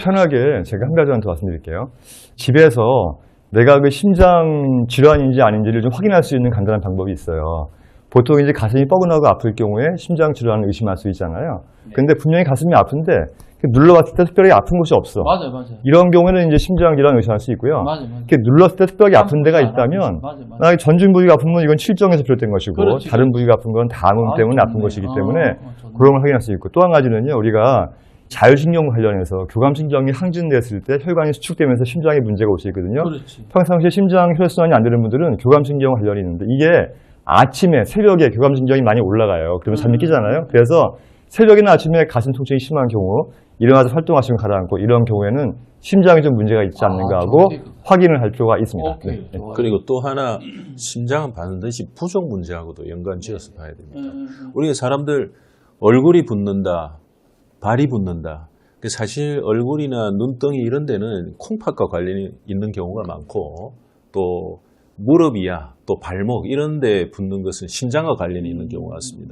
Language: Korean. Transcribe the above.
편하게 제가 한 가지만 더 말씀드릴게요. 집에서 내가 그 심장 질환인지 아닌지를 좀 확인할 수 있는 간단한 방법이 있어요. 보통 이제 가슴이 뻐근하고 아플 경우에 심장 질환을 의심할 수 있잖아요. 근데 분명히 가슴이 아픈데 눌러봤을 때 특별히 아픈 곳이 없어. 맞아요, 맞아요. 이런 경우에는 이제 심장 질환 의심할 수 있고요. 맞아요, 맞아요. 이렇게 눌렀을 때 특별하게 아픈 데가 있다면. 만약에 전신 부위가 아프면 이건 칠정에서 비롯된 것이고 그렇지, 다른. 부위가 아픈 건 담음 아, 때문에 아픈. 것이기 아, 때문에 아. 그런 걸 확인할 수 있고 또 한 가지는요 우리가 자율신경 관련해서 교감신경이 항진됐을 때 혈관이 수축되면서 심장에 문제가 올 수 있거든요. 그렇지. 평상시에 심장 혈액순환이 안 되는 분들은 교감신경 관련이 있는데 이게 아침에 새벽에 교감신경이 많이 올라가요. 그러면 잠이 음. 끼잖아요. 그래서 새벽이나 아침에 가슴 통증이 심한 경우 일어나서 활동하시면 가라앉고 이런 경우에는 심장에 좀 문제가 있지 아, 않는가 하고. 확인을 할 필요가 있습니다. 오케이. 네. 좋아요. 그리고 또 하나 심장은 반드시 부종 문제하고도 연관 지어서 봐야 됩니다. 음, 음, 음. 우리가 사람들 얼굴이 붓는다, 발이 붓는다. 그 사실 얼굴이나 눈덩이 이런 데는 콩팥과 관련이 있는 경우가 많고 또 무릎이야 또 발목 이런 데 붓는 것은 심장과 관련이 있는 경우가 많습니다.